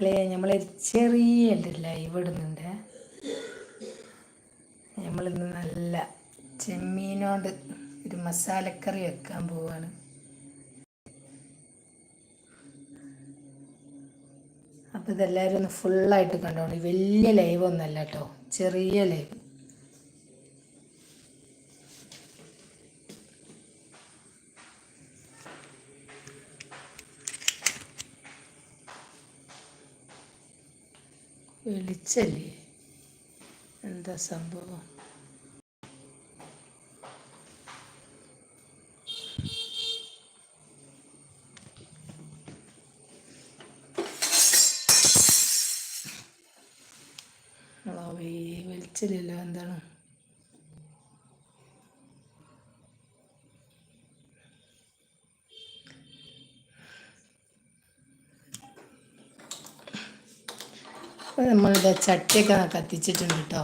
അല്ലേ? നമ്മൾ ചെറിയ ലൈവ് ഇടുന്നുണ്ട്. നമ്മളിന്ന് നല്ല ചെമ്മീനോണ്ട് ഒരു മസാലക്കറി വെക്കാൻ പോവാണ്. അപ്പോൾ ഇതെല്ലാരും ഒന്ന് ഫുള്ളായിട്ട് കണ്ടോണ്ട് വലിയ ലൈവ് ഒന്നല്ല കേട്ടോ ചെറിയ ലൈവ്. വിളിച്ചല്ലേ? എന്താ സംഭവം? വിളിച്ചില്ലല്ലോ എന്താണ്? അപ്പോൾ നമ്മളിത് ചട്ടിയൊക്കെ കത്തിച്ചിട്ടുണ്ട് കേട്ടോ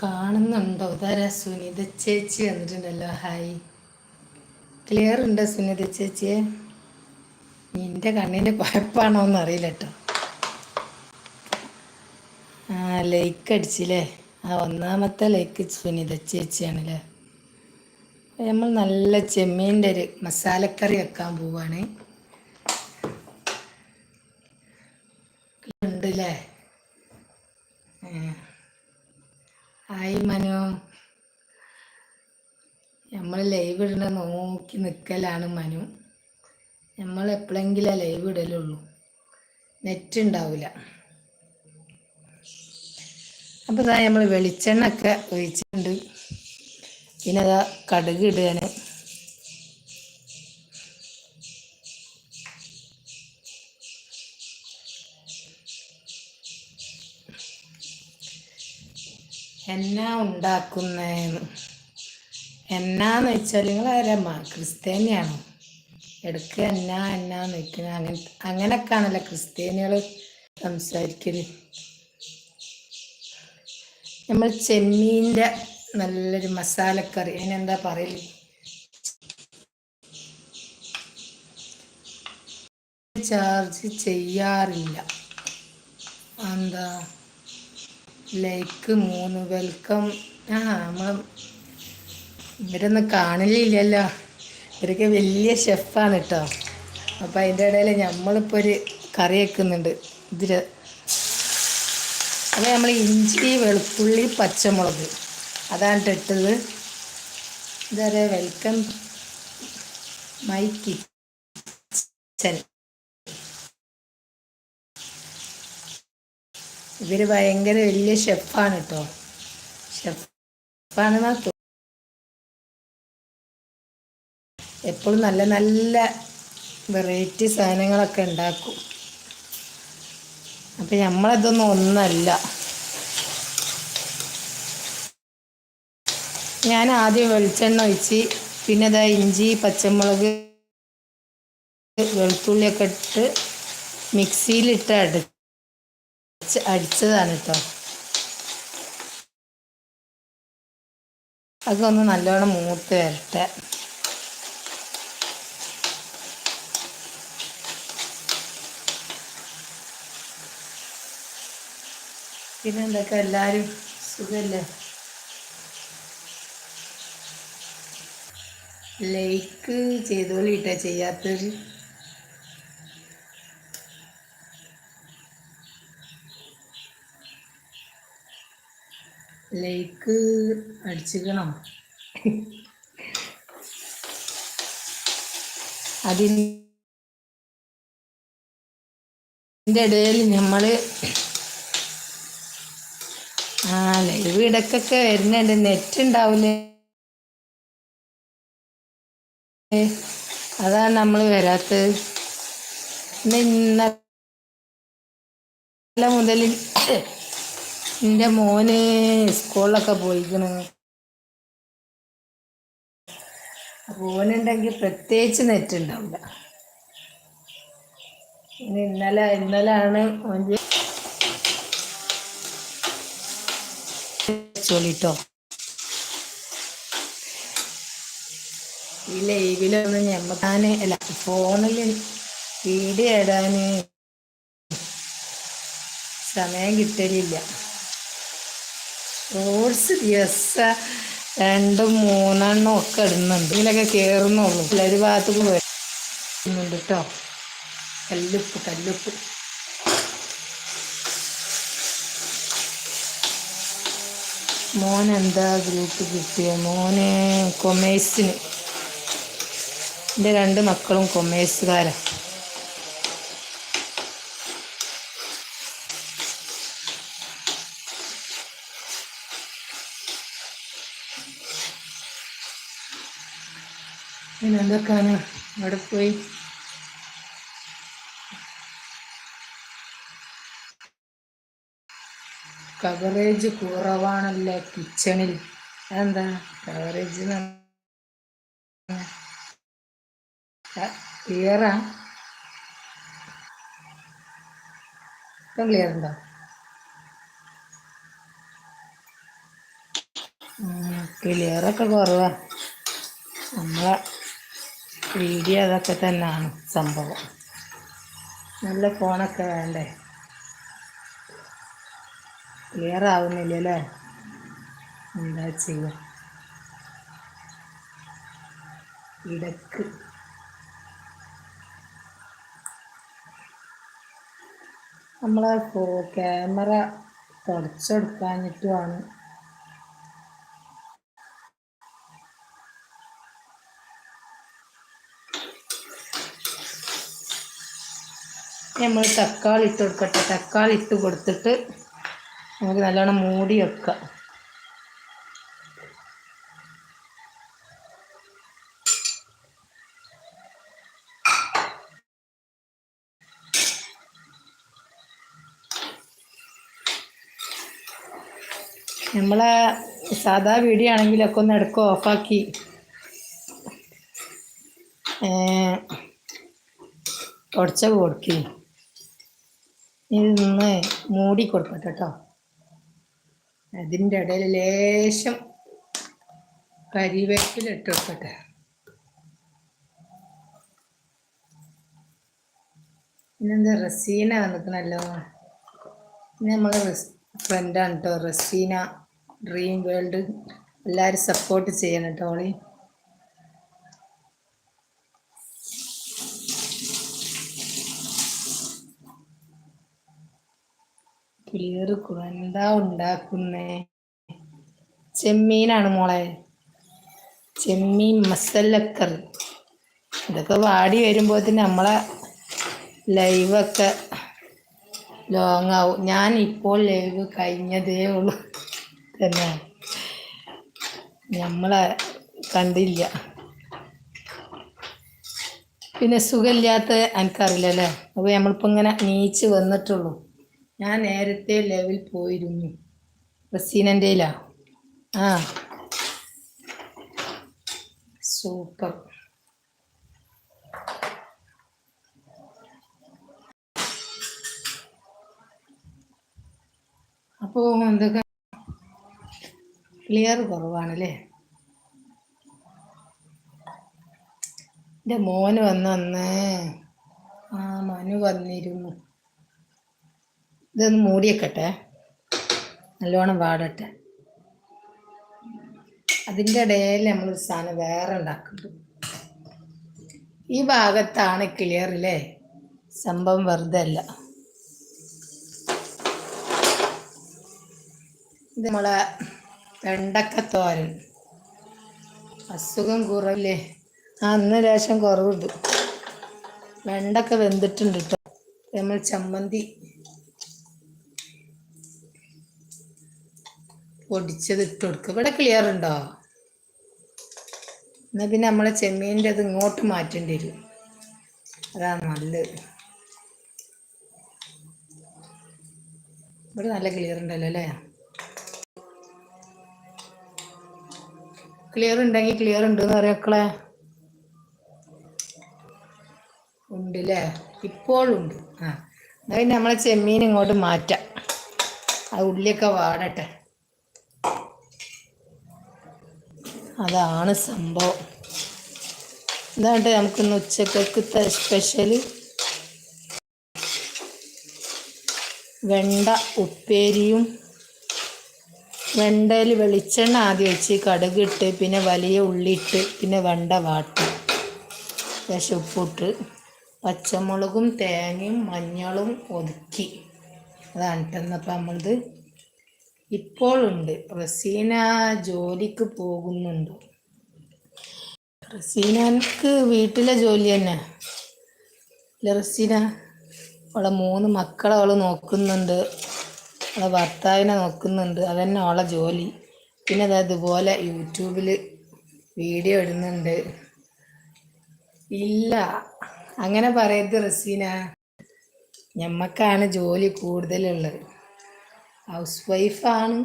കാണുന്നുണ്ടോ? ഇതാരാ സുനിത ചേച്ചി വന്നിട്ടുണ്ടല്ലോ. ഹായ്. ക്ലിയർ ഉണ്ടോ സുനിത ചേച്ചിയെ? നിന്റെ കണ്ണിന്റെ കുഴപ്പമാണോ എന്നറിയില്ല കേട്ടോ ആ ലൈക്ക് അടിച്ചില്ലേ? ആ ഒന്നാമത്തെ ലൈക്ക് സുനിത ചേച്ചിയാണല്ലേ? നമ്മൾ നല്ല ചെമ്മീന്റെ ഒരു മസാലക്കറി വെക്കാൻ പോവാണ്. ഉണ്ടല്ലേ ആയി മനു. നമ്മൾ ലൈവ് ഇടണ നോക്കി നിൽക്കലാണ് മനു. നമ്മൾ എപ്പോഴെങ്കിലും ലൈവ് ഇടലുള്ളൂ. നെറ്റ് ഉണ്ടാവില്ല അപ്പോൾ ഇതാ നമ്മൾ വെളിച്ചെണ്ണ ഒക്കെ ഒഴിച്ചിട്ടുണ്ട്. പിന്നെ അതാ കടുക് ഇടുകയാണ് എന്നാ ഉണ്ടാക്കുന്നതെന്ന് എന്നാന്ന് വെച്ചാൽ നിങ്ങൾ ആരാ? ക്രിസ്ത്യാനിയാണോ? എടുക്കുക എന്നാ എന്നാന്ന് വെക്കുന്നത് അങ്ങനെ അങ്ങനെയൊക്കെയാണല്ലോ ക്രിസ്ത്യാനികൾ സംസാരിക്കൽ. നമ്മൾ ചെമ്മീന്റെ നല്ലൊരു മസാലക്കറി. അതിനെന്താ പറയൽ? ചാർജ് ചെയ്യാറില്ല. എന്താ ലൈക്ക് മൂന്ന് വെൽക്കം. ആ നമ്മൾ ഇവരൊന്നും കാണലില്ലല്ലോ ഇവരൊക്കെ വലിയ ഷെഫാണ് കേട്ടോ. അപ്പം അതിന്റെ ഇടയിൽ നമ്മളിപ്പോൾ ഒരു കറി വെക്കുന്നുണ്ട്. ഇതിൽ അത് നമ്മൾ ഇഞ്ചി വെളുത്തുള്ളി പച്ചമുളക്. അതാണ് ഇട്ടത്. ഇതേ വെൽക്കം മൈ കിച്ചൻ. ഇവർ ഭയങ്കര വലിയ ഷെഫാണ് കേട്ടോ ഷെഫാണെന്നാ എപ്പോഴും നല്ല നല്ല വെറൈറ്റി സാധനങ്ങളൊക്കെ ഉണ്ടാക്കും. അപ്പം നമ്മളതൊന്നും ഒന്നല്ല. ഞാൻ ആദ്യം വെളിച്ചെണ്ണ ഒഴിച്ച് പിന്നെ ഇതാ ഇഞ്ചി പച്ചമുളക് വെളുത്തുള്ളിയൊക്കെ ഇട്ട് മിക്സിയിലിട്ട് അടിച്ച് അടിച്ചതാണ് കേട്ടോ അതൊക്കെ ഒന്ന് നല്ലോണം മൂത്ത് വരട്ടെ. പിന്നെ എന്തൊക്കെ എല്ലാവരും സുഖമല്ലേ ലൈക്ക് ചെയ്തോളിട്ടാ ചെയ്യാത്തവർ ലൈക്ക് അടിച്ചിക്കണം. അതിന്റെ ഇടയിൽ നമ്മൾ ലൈവ് ഇടക്കൊക്കെ വരുന്നുണ്ട്. നെറ്റ് ഉണ്ടാവില്ലേ അതാണ് നമ്മൾ വരാത്തത് ഇന്നലെ മുതൽ എന്റെ മോന് സ്കൂളിലൊക്കെ പോയിക്കണ്. ഫോനുണ്ടെങ്കിൽ പ്രത്യേകിച്ച് നെറ്റ് ഉണ്ടാവില്ല ഇനി ഇന്നലെ ഇന്നലാണ് ഓന്റെ ചൊല്ലിട്ടോ ഈ ലൈവിലൊന്നും ഞമ്മക്കാന് അല്ല ഫോണിൽ വീഡിയോ ഇടാന് സമയം കിട്ടലില്ല. ഷോർട്സ് ദിവസ രണ്ടും മൂന്നെണ്ണം ഒക്കെ ഇടുന്നുണ്ട്. ഇതിലൊക്കെ കയറുന്നുള്ളൂ ഒരു ഭാഗത്തേക്ക് വരുന്നുണ്ട് കേട്ടോ കല്ലുപ്പ് കല്ലുപ്പ്. മോൻ എന്താ ഗ്രൂപ്പ് കിട്ടിയ? മോന് കൊമേഴ്സിന് എന്റെ രണ്ട് മക്കളും കൊമേഴ്സുകാരാണ് പിന്നെന്തൊക്കെയാണ് അവിടെ പോയി. കവറേജ് കുറവാണല്ലേ കിച്ചണിൽ എന്താ കവറേജ് ക്ലിയറാ ഇപ്പം ക്ലിയർ ഉണ്ടോ? ക്ലിയറൊക്കെ കുറവാ. നമ്മളെ വീഡിയോ അതൊക്കെ തന്നെയാണ് സംഭവം. നല്ല ഫോണൊക്കെ വേണ്ടേ? ക്ലിയർ ആവുന്നില്ല അല്ലേ? എന്താ ചെയ്യുക? ഇടയ്ക്ക്. നമ്മളെ ക്യാമറ തുടച്ചെടുക്കാഞ്ഞിട്ടുമാണ്. നമ്മൾ തക്കാളി ഇട്ട് കൊടുക്കട്ടെ. തക്കാളി ഇട്ട് കൊടുത്തിട്ട് നമുക്ക് നല്ലോണം മൂടി വെക്കുക നമ്മളെ സാധാ വീഡിയോ ആണെങ്കിലൊക്കെ ഒന്ന് ഇടയ്ക്ക് ഓഫാക്കി. തുടച്ച കൊടുക്കി. ഇതൊന്ന് മൂടി കൊടുക്കട്ടെ കേട്ടോ അതിന്റെ ഇടയിൽ ലേശം കരിവേപ്പിലിട്ട് വെക്കട്ടെ പിന്നെന്താ റസീന വന്നിക്കണല്ലോ പിന്നെ നമ്മൾ ഫ്രണ്ടാണ് കേട്ടോ റസീന ഡ്രീം വേൾഡ് എല്ലാവരും സപ്പോർട്ട് ചെയ്യണം കേട്ടോ ഓളി. ക്ലിയർ എന്താ ഉണ്ടാക്കുന്നേ? ചെമ്മീനാണ് മോളെ. ചെമ്മീൻ മസല്ലക്കറി ഇതൊക്കെ വാടി വരുമ്പോൾ തന്നെ നമ്മളെ ലൈവൊക്കെ ലോങ് ആവും. ഞാൻ ഇപ്പോൾ ലൈവ് കഴിഞ്ഞതേ ഉള്ളൂ. തന്നെ. നമ്മളെ കണ്ടില്ല. പിന്നെ സുഖമില്ലാത്ത എനിക്കറിയില്ല അല്ലേ? അപ്പോൾ നമ്മളിപ്പോൾ ഇങ്ങനെ നീച്ച് വന്നിട്ടുള്ളൂ. ഞാൻ നേരത്തെ ലെവൽ പോയിരുന്നു. റസീനന്റെയിലാ ആ. സൂപ്പർ. അപ്പോൾ എന്തൊക്കെ? ക്ലിയർ കുറവാണല്ലേ? എന്റെ മോന് വന്നന്ന്. ആ മനു വന്നിരുന്നു. ഇതൊന്ന് മൂടിയേക്കട്ടെ. നല്ലോണം വാടട്ടെ. അതിന്റെ ഇടയിൽ നമ്മൾ സാധനം വേറെ ഉണ്ടാക്കുന്നുണ്ട് ഈ ഭാഗത്താണ് ക്ലിയർ അല്ലേ സംഭവം വെറുതെ അല്ല. ഇത് നമ്മളെ വെണ്ടക്കത്തോരൻ. അസുഖം കുറവില്ലേ? ആ അന്ന് ലേശം കുറവുണ്ട്. വെണ്ടക്ക വെന്തിട്ടുണ്ട് കേട്ടോ നമ്മൾ ചമ്മന്തി പൊടിച്ചത് ഇട്ട് കൊടുക്കുക ഇവിടെ ക്ലിയർ ഉണ്ടോ? എന്നാൽ പിന്നെ നമ്മളെ ചെമ്മീന്റെ അത് ഇങ്ങോട്ട് മാറ്റേണ്ടി വരും. അതാണ് നല്ലത്. ഇവിടെ നല്ല ക്ലിയർ ഉണ്ടല്ലോ അല്ലേ? ക്ലിയർ ഉണ്ടെങ്കിൽ ക്ലിയർ ഉണ്ട് എന്ന് പറയാക്കളെ ഉണ്ട് അല്ലേ? ഇപ്പോഴുണ്ട് ആ എന്നാൽ പിന്നെ നമ്മളെ ചെമ്മീൻ ഇങ്ങോട്ട് മാറ്റാം. ആ ഉള്ളിയൊക്കെ വാടട്ടെ. അതാണ് സംഭവം. ഇതാണ്ട് നമുക്കിന്ന് ഉച്ചക്കത്തെ സ്പെഷ്യൽ വെണ്ട ഉപ്പേരിയും വെണ്ടയിൽ വെളിച്ചെണ്ണ ആദ്യം വെച്ച് കടുകിട്ട് പിന്നെ വലിയ ഉള്ളിയിട്ട് പിന്നെ വെണ്ട വാട്ടി. ഉപ്പിട്ട് പച്ചമുളകും തേങ്ങയും മഞ്ഞളും ഒതുക്കി. അതാണ് ഇട്ടെന്നപ്പോൾ നമ്മളത് ഇപ്പോഴുണ്ട് റസീന ജോലിക്ക് പോകുന്നുണ്ട്. റസീനക്ക് വീട്ടിലെ ജോലി തന്നെ. അല്ല റസീന അവളെ മൂന്ന് മക്കളെ അവൾ നോക്കുന്നുണ്ട്. അവളെ ഭർത്താവിനെ നോക്കുന്നുണ്ട്. അതന്നെ അവളെ ജോലി. പിന്നെ അത് അതുപോലെ യൂട്യൂബിൽ വീഡിയോ ഇടുന്നുണ്ട്. ഇല്ല അങ്ങനെ പറയരുത് റസീന. ഞമ്മക്കാണ് ജോലി കൂടുതലുള്ളത്. ഹൗസ് വൈഫാണ്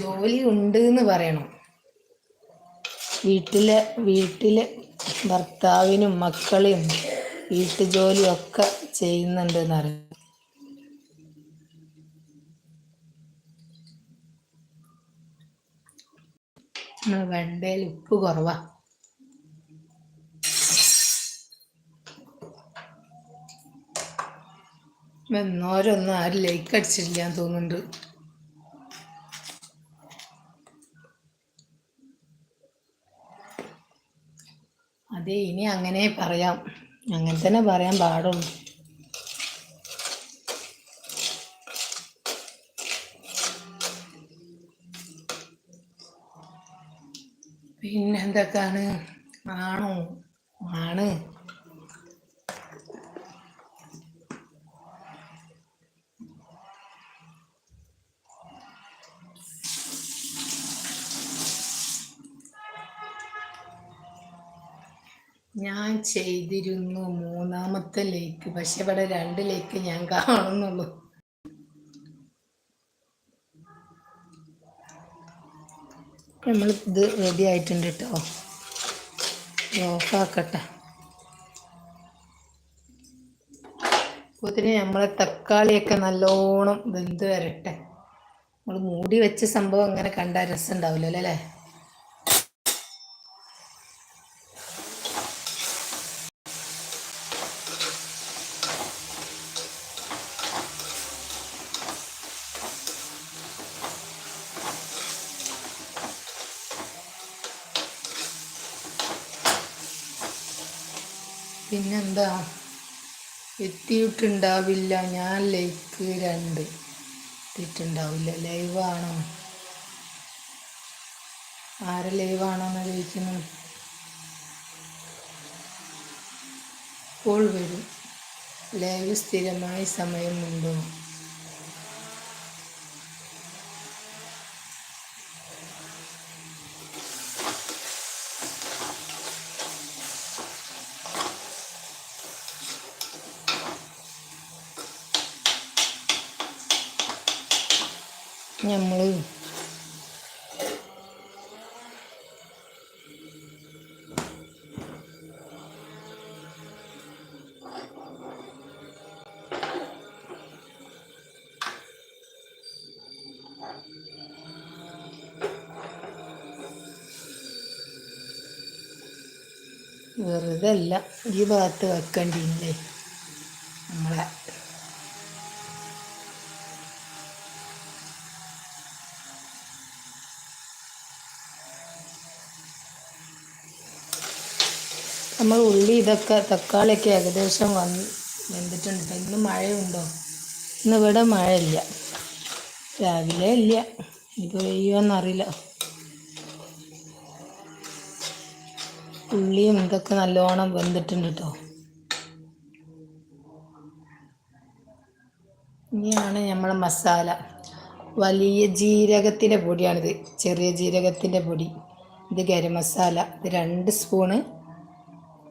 ജോലി ഉണ്ട് എന്ന് പറയണം. വീട്ടിലെ വീട്ടിലെ ഭർത്താവിനും മക്കളെയും വീട്ടുജോലിയും ഒക്കെ ചെയ്യുന്നുണ്ട് എന്നറിയാം നമ്മളെ വെണ്ടയിൽ ഉപ്പ് കുറവാ. എന്നോരൊന്നും ആരും ലൈക്ക് അടിച്ചിട്ടില്ല എന്ന് തോന്നുന്നുണ്ട്. അതെ ഇനി അങ്ങനെ പറയാം. അങ്ങനെ തന്നെ പറയാൻ പാടുള്ളൂ. പിന്നെന്തൊക്കെയാണ്? ആണോ? ആണ്. ഞാൻ ചെയ്തിരുന്നു മൂന്നാമത്തെ ലേക്ക് പക്ഷെ ഇവിടെ രണ്ട് ലേക്ക് ഞാൻ കാണുന്നുള്ളൂ. നമ്മൾ ഇത് റെഡി ആയിട്ടുണ്ട് കേട്ടോ ഓഫാക്കട്ടെ അതിന് നമ്മളെ തക്കാളിയൊക്കെ നല്ലോണം വെന്ത് വരട്ടെ. നമ്മൾ മൂടി വെച്ച സംഭവം അങ്ങനെ കണ്ടാൽ രസം ഉണ്ടാവില്ലല്ലോ അല്ലേ? പിന്നെന്താ? എത്തിയിട്ടുണ്ടാവില്ല. ഞാൻ ലൈക്ക് രണ്ട് എത്തിയിട്ടുണ്ടാവില്ല. ലൈവാണോ ആരെ ലൈവാണോ എന്ന് ചോദിക്കുന്നു. ഇപ്പോൾ വരും. ലൈവ് സ്ഥിരമായി സമയമുണ്ടോ? വെറുതെ അല്ല ഈ ഭാഗത്ത് വെക്കണ്ടില്ലേ? നമ്മളെ. നമ്മൾ ഉള്ളി ഇതൊക്കെ തക്കാളിയൊക്കെ ഏകദേശം വന്ന് വെന്തിട്ടുണ്ട്. ട്ടോ. ഇന്ന് മഴയുണ്ടോ? ഇന്ന് ഇവിടെ മഴയില്ല. രാവിലെ ഇല്ല. ഇപ്പോൾ പെയ്യുമെന്നറിയില്ല ഉള്ളിയും ഇതൊക്കെ നല്ലോണം വെന്തിട്ടുണ്ട് കേട്ടോ ഇനിയാണ് നമ്മളെ മസാല. വലിയ ജീരകത്തിന്റെ പൊടിയാണിത്. ചെറിയ ജീരകത്തിന്റെ പൊടി. ഇത് ഗരം മസാല. ഇത് രണ്ട് സ്പൂണ്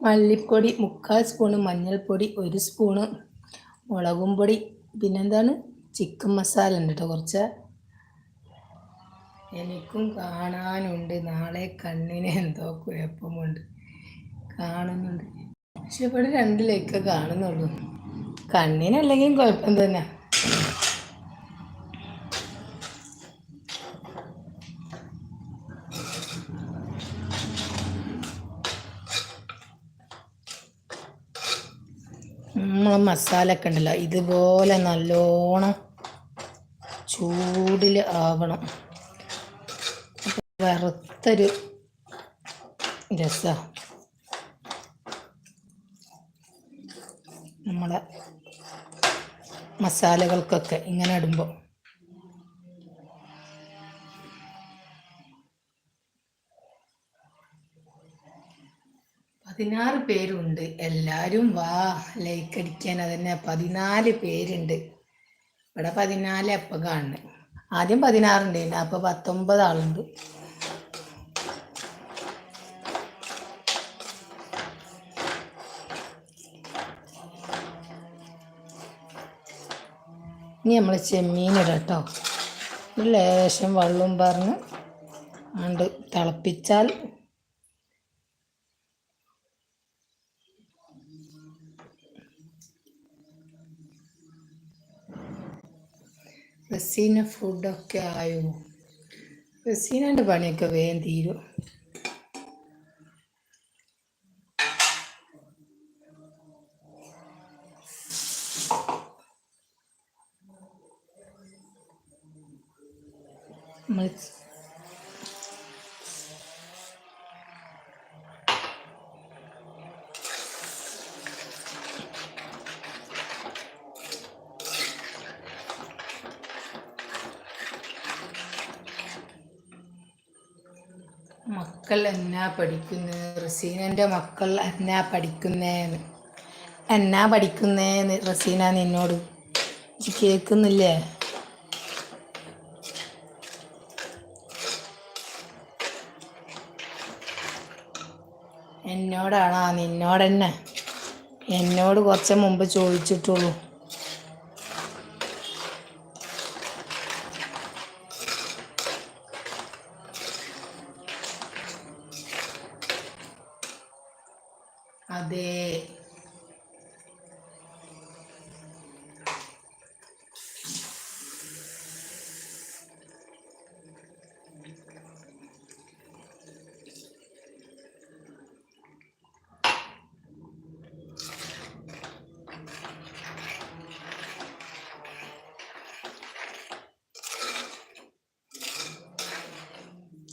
മല്ലിപ്പൊടി മുക്കാൽ സ്പൂണ് മഞ്ഞൾപ്പൊടി ഒരു സ്പൂണ് മുളകും പൊടി. പിന്നെന്താണ്? ചിക്കൻ മസാല ഉണ്ട് കേട്ടോ കുറച്ച്? എനിക്കും കാണാനുണ്ട്. നാളെ കണ്ണിന് എന്തോ കുഴപ്പമുണ്ട്. കാണുന്നുണ്ട്. പക്ഷെ ഇവിടെ രണ്ട് ലൈക്ക് കാണുന്നുള്ളൂ. കണ്ണിനല്ലെങ്കിൽ കുഴപ്പം തന്നെ. നമ്മളെ മസാല ഒക്കെ ഉണ്ടല്ലോ ഇതുപോലെ നല്ലോണം ചൂടിൽ ആവണം. വറുത്തൊരു രസമാണ് നമ്മളെ മസാലകൾക്കൊക്കെ ഇങ്ങനെ ഇടുമ്പോൾ പതിനാറ് പേരുണ്ട്. എല്ലാവരും വാ ലൈക്ക് അടിക്കാൻ അതന്നെ പതിനാല് പേരുണ്ട്. ഇവിടെ പതിനാല് അപ്പം കാണുന്നത് ആദ്യം പതിനാറുണ്ട് അപ്പോൾ പത്തൊമ്പത് ആളുണ്ട്. ഇനി നമ്മൾ ചെമ്മീനിടാം കേട്ടോ ഒരു ലേശം വെള്ളവും പറഞ്ഞ് ആണ്ട് തിളപ്പിച്ചാൽ റസീന ഫുഡൊക്കെ ആയോ? റസീനന്റെ പണിയൊക്കെ വേഗം തീരും. നമ്മൾ എന്നാ പഠിക്കുന്നത് റസീനന്റെ മക്കൾ എന്നാ പഠിക്കുന്നേന്ന്? എന്നാ പഠിക്കുന്നേന്ന് റസീന നിന്നോട്? കേൾക്കുന്നില്ലേ? എന്നോടാണോ? നിന്നോടന്നെ. എന്നോട് കുറച്ച് മുമ്പ് ചോദിച്ചിട്ടുള്ളൂ അതെ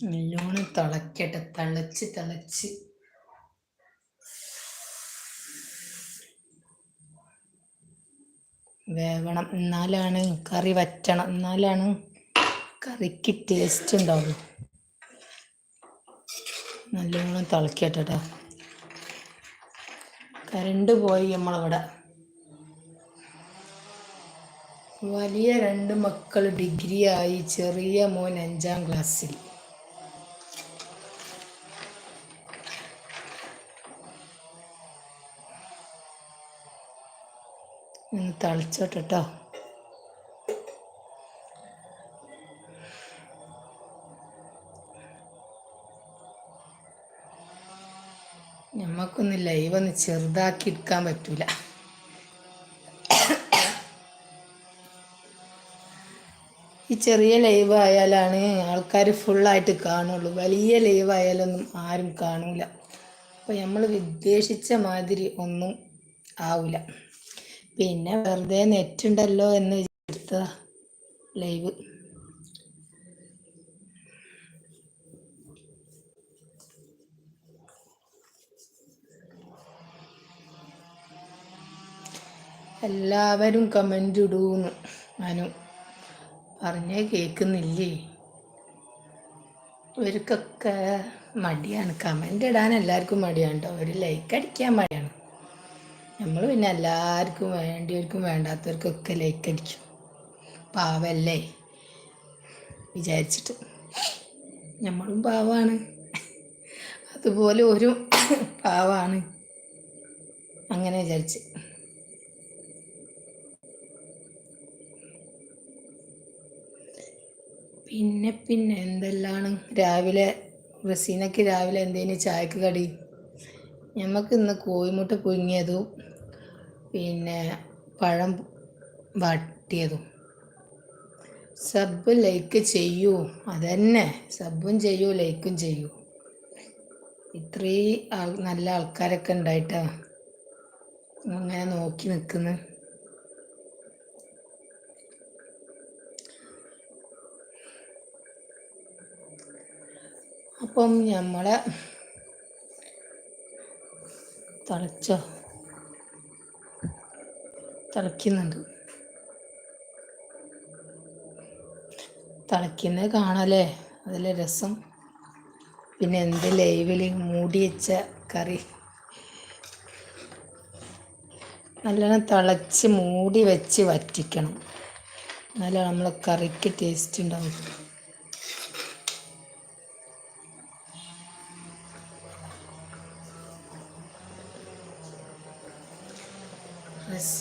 നല്ലോണം തിളക്കട്ടെ തിളച്ച് തിളച്ച്. വേവണം. എന്നാലാണ് കറി വറ്റണം. എന്നാലാണ് കറിക്ക് ടേസ്റ്റ് ഉണ്ടാവുള്ളൂ. നല്ലോണം തിളക്കട്ടെ കേട്ടോ കരണ്ട് പോയി നമ്മളവിടെ. വലിയ രണ്ട് മക്കൾ ഡിഗ്രി ആയി ചെറിയ മോൻ അഞ്ചാം ക്ലാസ്സിൽ ഒന്ന് തളിച്ചോട്ടെ കേട്ടോ നമുക്കൊന്ന് ലൈവ് ഒന്ന് ചെറുതാക്കി എടുക്കാൻ പറ്റൂല. ഈ ചെറിയ ലൈവ് ആയാലാണ് ആൾക്കാർ ഫുള്ളായിട്ട് കാണുള്ളൂ. വലിയ ലൈവ് ആയാലൊന്നും ആരും കാണൂല. അപ്പോൾ നമ്മൾ ഉദ്ദേശിച്ച മാതിരി ഒന്നും ആവില്ല പിന്നെ വെറുതെ നെറ്റ് ഉണ്ടല്ലോ എന്ന് വിചാരിച്ചതാ ലൈവ്. എല്ലാവരും കമന്റ് ഇടൂന്ന്. അനു പറഞ്ഞേ കേൾക്കുന്നില്ലേ ഇവർക്കൊക്കെ മടിയാണ്. കമന്റ് ഇടാൻ എല്ലാവർക്കും മടിയാണ് കേട്ടോ ഒരു ലൈക്ക് അടിക്കാൻ മടിയാണ്. നമ്മൾ പിന്നെ എല്ലാവർക്കും വേണ്ടിയവർക്കും വേണ്ടാത്തവർക്കൊക്കെ ലൈക്ക് അടിക്കും പാവല്ലേ? വിചാരിച്ചിട്ട്. നമ്മളും പാവാണ്. അതുപോലെ ഒരു പാവാണ്. അങ്ങനെ വിചാരിച്ച്. പിന്നെ പിന്നെ എന്തെല്ലാണ്? രാവിലെ റസീനക്ക് രാവിലെ എന്തേലും ചായക്ക് കടി? ഞമ്മക്ക് ഇന്ന് കോഴിമുട്ട പുഴുങ്ങിയതും പിന്നെ പഴം വാട്ടിയതും. സബ് ലൈക്ക് ചെയ്യൂ. അതന്നെ. സബും ചെയ്യൂ ലൈക്കും ചെയ്യൂ. ഇത്രയും നല്ല ആൾക്കാരൊക്കെ ഉണ്ടായിട്ടാ അങ്ങനെ നോക്കി നിൽക്കുന്നു. അപ്പം നമ്മളെ തിളച്ചോ? തിളയ്ക്കുന്നുണ്ട് തിളയ്ക്കുന്നത് കാണാല്ലേ? അതിലെ രസം. പിന്നെ എന്ത് ലൈവിൽ മൂടി വെച്ച കറി. നല്ലോണം തിളച്ച് മൂടി വെച്ച് വറ്റിക്കണം. എന്നാലേ നമ്മളെ കറിക്ക് ടേസ്റ്റ് ഉണ്ടാവും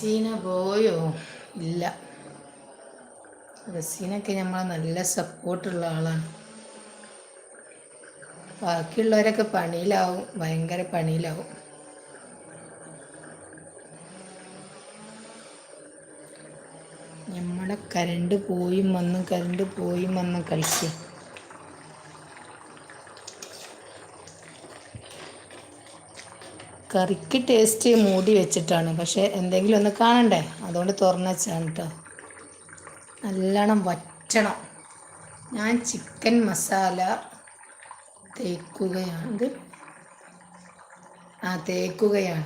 റസീന പോയോ? ഇല്ല. റസീനൊക്കെ നമ്മളെ നല്ല സപ്പോർട്ടുള്ള ആളാണ്. ബാക്കിയുള്ളവരൊക്കെ പണിയിലാവും. ഭയങ്കര പണിയിലാവും. നമ്മുടെ കരണ്ട് പോയും വന്നും കരണ്ട് പോയും വന്നും കളിക്കുക കറിക്ക് ടേസ്റ്റ് മൂടി വെച്ചിട്ടാണ്. പക്ഷേ എന്തെങ്കിലും ഒന്ന് കാണണ്ടേ? അതുകൊണ്ട് തുറന്നു വെച്ചാണ് കേട്ടോ നല്ലോണം വറ്റണം. ഞാൻ ചിക്കൻ മസാല തേക്കുകയാണ്. ആ തേക്കുകയാണ്.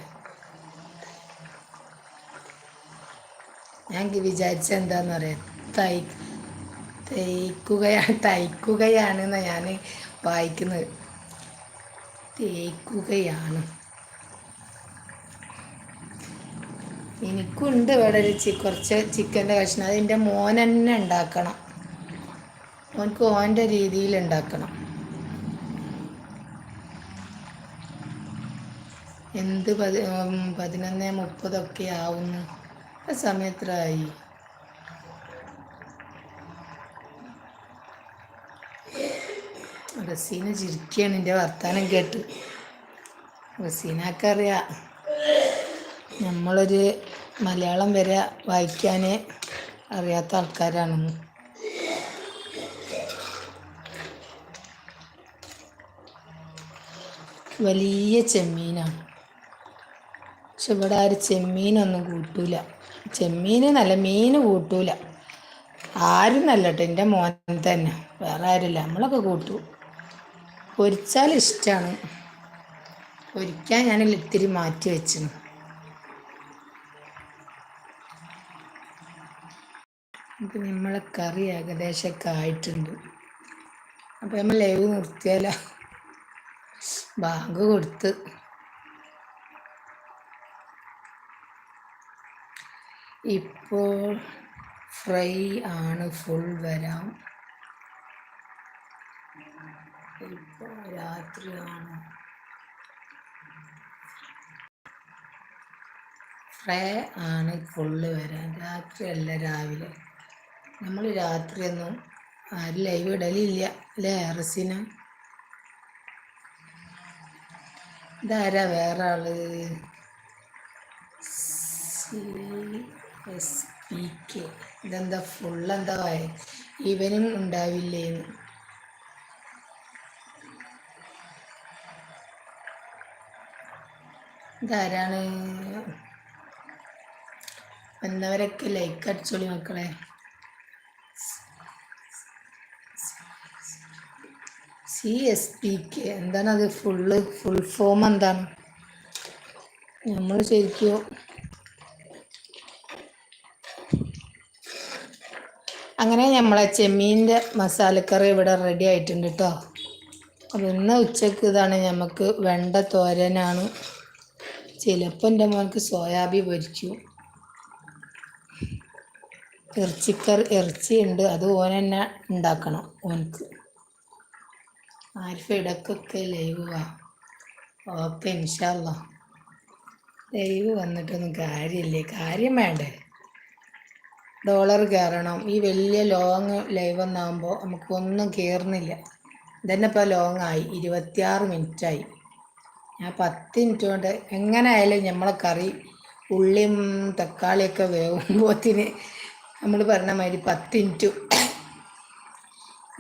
ഞാൻ വിചാരിച്ച എന്താന്ന് പറയാം തൈ തേക്കുകയാണ്. തയ്ക്കുകയാണ് ഞാൻ വായിക്കുന്നത്. തേക്കുകയാണ്. എനിക്കുണ്ട് ഇവിടെ ഒരു ചി കുറച്ച് ചിക്കന്റെ കഷ്ണം. അത് എന്റെ മോൻ തന്നെ ഉണ്ടാക്കണം. ഓനക്ക് ഓന്റെ രീതിയിൽ ഉണ്ടാക്കണം. എന്ത് പതി പതിനൊന്ന് മുപ്പതൊക്കെ ആവുന്നു. സമയത്രായി. റസീന ചിരിക്കുകയാണ് എന്റെ വർത്താനം കേട്ട്. റസീനക്കറിയാം. നമ്മളൊരു മലയാളം വരെ വായിക്കാൻ അറിയാത്ത ആൾക്കാരാണ് വലിയ ചെമ്മീനാണ്. പക്ഷെ ഇവിടെ ആര് ചെമ്മീനൊന്നും കൂട്ടൂല. ചെമ്മീൻ നല്ല മീൻ കൂട്ടൂല. ആരും നല്ല കേട്ടോ എന്റെ മോൻ തന്നെ. വേറെ ആരുമില്ല നമ്മളൊക്കെ കൂട്ടു. പൊരിച്ചാൽ ഇഷ്ടമാണ് പൊരിക്കാൻ ഞാൻ ഇത്തിരി മാറ്റി വെച്ചു അപ്പം നമ്മളെ കറി ഏകദേശമൊക്കെ ആയിട്ടുണ്ട്. അപ്പം നമ്മൾ ലൈവ് നിർത്തിയാലോ? ബാങ്ക് കൊടുത്ത്. ഇപ്പോൾ ഫ്രൈ ആണ് ഫുൾ വരാം. ഇപ്പോൾ രാത്രിയാണ്. ഫ്രൈ ആണ് ഫുള്ള് വരാൻ. രാത്രിയല്ല രാവിലെ. നമ്മൾ രാത്രിയൊന്നും ആരും ലൈവ് ഇടലില്ല അല്ലേ റസിന ഇതാരാ വേറെ ആൾ എസ് പി കെ ഇതെന്താ ഫുൾ എന്താ ഇവനും ഉണ്ടാവില്ലേന്ന്. ഇതാരാണ്? വന്നവരൊക്കെ ലൈക്ക് അടിച്ചോളി മക്കളെ. സി എസ് പി കെ എന്താണ് അത് ഫുള്ള് ഫുൾ ഫോം എന്താണ്? നമ്മൾ ശരിക്കും അങ്ങനെ നമ്മളെ ചെമ്മീന്റെ മസാലക്കറി ഇവിടെ റെഡി ആയിട്ടുണ്ട് കേട്ടോ അപ്പം ഇന്ന് ഉച്ചയ്ക്ക് ഇതാണ് നമുക്ക് വെണ്ട തോരനാണ്. ചിലപ്പോൾ എന്റെ മോൾക്ക് സോയാബി പൊരിച്ചു ഇറച്ചിക്കറി ഇറച്ചിയുണ്ട്. അത് ഓൻ തന്നെ ഉണ്ടാക്കണം ഓനക്ക് ആരിഫ ഇടക്കൊക്കെ ലൈവ് വാ. ഓക്കെ ഇൻഷാല്ല ലൈവ് വന്നിട്ടൊന്നും കാര്യമില്ലേ? കാര്യം വേണ്ടേ? ഡോളർ കയറണം. ഈ വലിയ ലോങ് ലൈവ് ഒന്നാകുമ്പോൾ നമുക്കൊന്നും കയറുന്നില്ല ഇതന്നെ ഇപ്പോൾ ലോങ് ആയി ഇരുപത്തിയാറ് മിനിറ്റായി. ഞാൻ പത്ത് മിനിറ്റ് കൊണ്ട് എങ്ങനെ ആയാലും നമ്മളെ കറി ഉള്ളിയും തക്കാളിയൊക്കെ വേവുമ്പോത്തിന് നമ്മൾ പറഞ്ഞ മാതിരി പത്ത് മിനിറ്റ്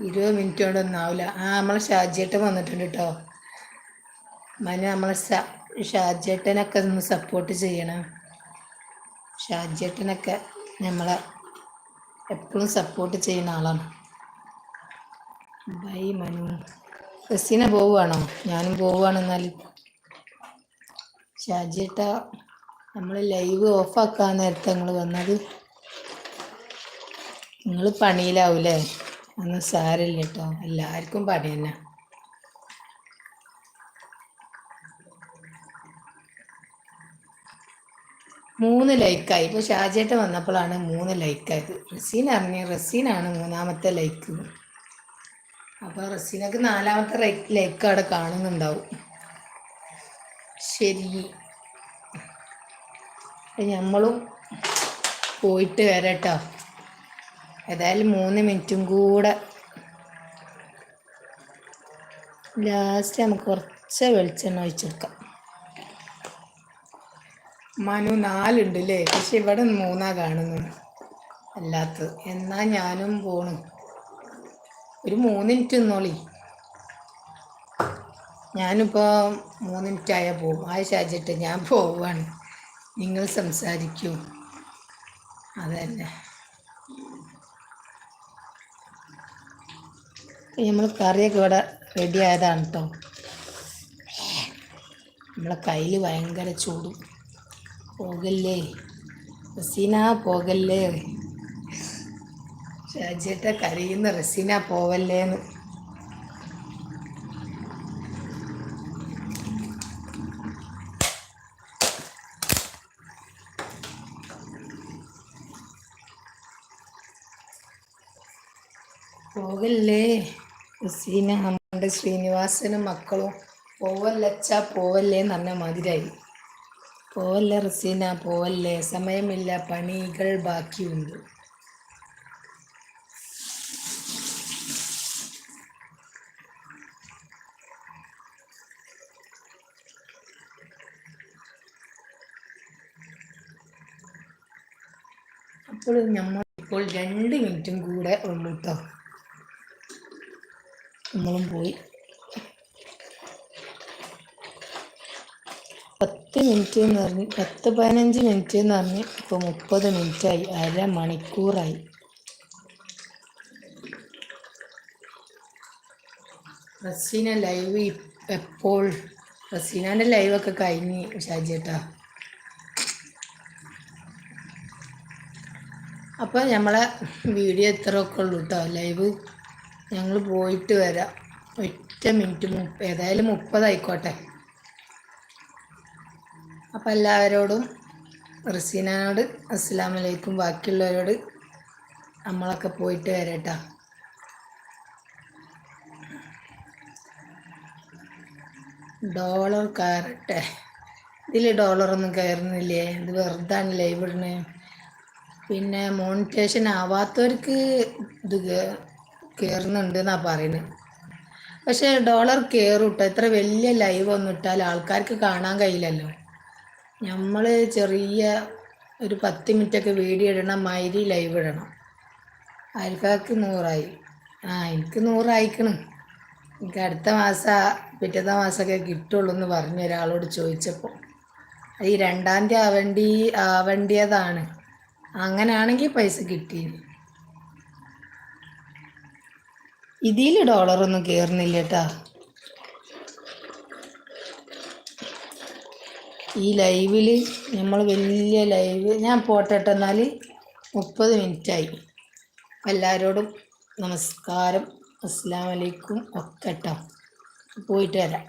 ഇരുപത് മിനിറ്റ് കൊണ്ടൊന്നും ആവില്ല ആ നമ്മളെ ഷാജിയേട്ടൻ വന്നിട്ടുണ്ട് കേട്ടോ മനു നമ്മളെ ഷാജിയേട്ടനൊക്കെ ഒന്ന് സപ്പോർട്ട് ചെയ്യണം. ഷാജിയേട്ടനൊക്കെ നമ്മളെ എപ്പോഴും സപ്പോർട്ട് ചെയ്യുന്ന ആളാണ്. ബൈ മനു. ബസ്സിനെ പോവുകയാണോ ഞാനും പോവുകയാണ് എന്നാൽ ഷാജിയേട്ട നമ്മൾ ലൈവ് ഓഫാക്കാൻ നേരത്തെ നിങ്ങൾ വന്നത്. നിങ്ങൾ പണിയിലാവൂലേ? ഒന്നും സാരമില്ല കേട്ടോ എല്ലാവർക്കും പണി തന്നെ മൂന്ന് ലൈക്കായി. ഇപ്പോൾ ഷാജേട്ട വന്നപ്പോഴാണ് മൂന്ന് ലൈക്കായത്. റസീൻ അറിഞ്ഞ റസീനാണ് മൂന്നാമത്തെ ലൈക്ക്. അപ്പോൾ റസീനക്ക് നാലാമത്തെ ലൈക്ക് അവിടെ കാണുന്നുണ്ടാവും. ശരി. നമ്മളും പോയിട്ട് വരട്ടോ. ഏതായാലും മൂന്ന് മിനിറ്റും കൂടെ. ലാസ്റ്റ് നമുക്ക് കുറച്ച് വെളിച്ചെണ്ണ ഒഴിച്ചെടുക്കാം. മനു നാലുണ്ട് അല്ലേ പക്ഷെ ഇവിടെ മൂന്നാ കാണുന്നു അല്ലാത്തത്. എന്നാ ഞാനും പോണു. ഒരു മൂന്ന് മിനിറ്റ് നിന്നോളി. ഞാനിപ്പോൾ മൂന്ന് മിനിറ്റ് ആയാൽ പോകും ആ ശാചിട്ട് ഞാൻ പോവാണ്. നിങ്ങൾ സംസാരിക്കൂ. അതന്നെ. നമ്മൾ കറിയൊക്കെ ഇവിടെ റെഡി ആയതാണ് കേട്ടോ നമ്മളെ കയ്യിൽ ഭയങ്കര ചൂടും. പോകല്ലേ? റസീന പോകല്ലേ? ഷാജിയേട്ട കരയുന്ന റസീന പോവല്ലേന്ന് പോകല്ലേ റസീന നമ്മുടെ ശ്രീനിവാസനും മക്കളും പോവല്ലച്ച പോവല്ലേ എന്ന് പറഞ്ഞ മാതിരായി പോവല്ലേ റസീന പോവല്ലേ? സമയമില്ല പണികൾ ബാക്കിയുണ്ട്. അപ്പോൾ നമ്മൾ ഇപ്പോൾ രണ്ട് മിനിറ്റും കൂടെ ഉള്ളൂ കേട്ടോ നമ്മളും പോയി. പത്ത് മിനിറ്റ് എന്ന് പറഞ്ഞ് പത്ത് പതിനഞ്ച് മിനിറ്റ് എന്ന് പറഞ്ഞ് ഇപ്പോൾ മുപ്പത് മിനിറ്റായി അര മണിക്കൂറായി റസീന ലൈവ് എപ്പോൾ? റസീനാന്റെ ലൈവൊക്കെ കഴിഞ്ഞ് ഷാജിയേട്ടാ അപ്പോൾ നമ്മളെ വീഡിയോ എത്രയൊക്കെ ഉള്ളൂ കേട്ടോ ലൈവ് ഞങ്ങൾ പോയിട്ട് വരാം. ഒറ്റ മിനിറ്റ് ഏതായാലും മുപ്പതായിക്കോട്ടെ. അപ്പം എല്ലാവരോടും റസീനോട് അസ്സലാമു വലൈക്കും ബാക്കിയുള്ളവരോട് നമ്മളൊക്കെ പോയിട്ട് വരട്ടാ. ഡോളർ കയറട്ടെ. ഇതിൽ ഡോളറൊന്നും കയറുന്നില്ലേ? ഇത് വെറുതാണ് ഇടണേ പിന്നെ മോണിറ്റേഷൻ ആവാത്തവർക്ക് ഇത് കയറുന്നുണ്ട് എന്നാണ് പറയുന്നത് പക്ഷെ ഡോളർ കയറും ഇത്ര വലിയ ലൈവ് ഒന്നും ഇട്ടാൽ ആൾക്കാർക്ക് കാണാൻ കഴിയില്ലല്ലോ. നമ്മൾ ചെറിയ ഒരു പത്ത് മിനിറ്റൊക്കെ വീഡിയോ ഇടണം മൈരി ലൈവ് ഇടണം. അയൽക്കാർക്ക് നൂറായി. ആ എനിക്ക് നൂറായിക്കണം. എനിക്ക് അടുത്ത മാസം പിറ്റത്തെ മാസമൊക്കെ കിട്ടുള്ളൂ എന്ന് പറഞ്ഞു ഒരാളോട് ചോദിച്ചപ്പോൾ. ഈ രണ്ടാം തീയതി ആവേണ്ടി ആവേണ്ടിയതാണ്. അങ്ങനെയാണെങ്കിൽ പൈസ കിട്ടി ഇതിൽ ഡോളറൊന്നും കയറുന്നില്ല കേട്ടാ ഈ ലൈവിൽ നമ്മൾ വലിയ ലൈവ് ഞാൻ പോട്ടെ എന്നാൽ മുപ്പത് മിനിറ്റായി. എല്ലാവരോടും നമസ്കാരം. അസ്സാം വലൈക്കും ഒക്കെ കേട്ടോ പോയിട്ട് വരാം.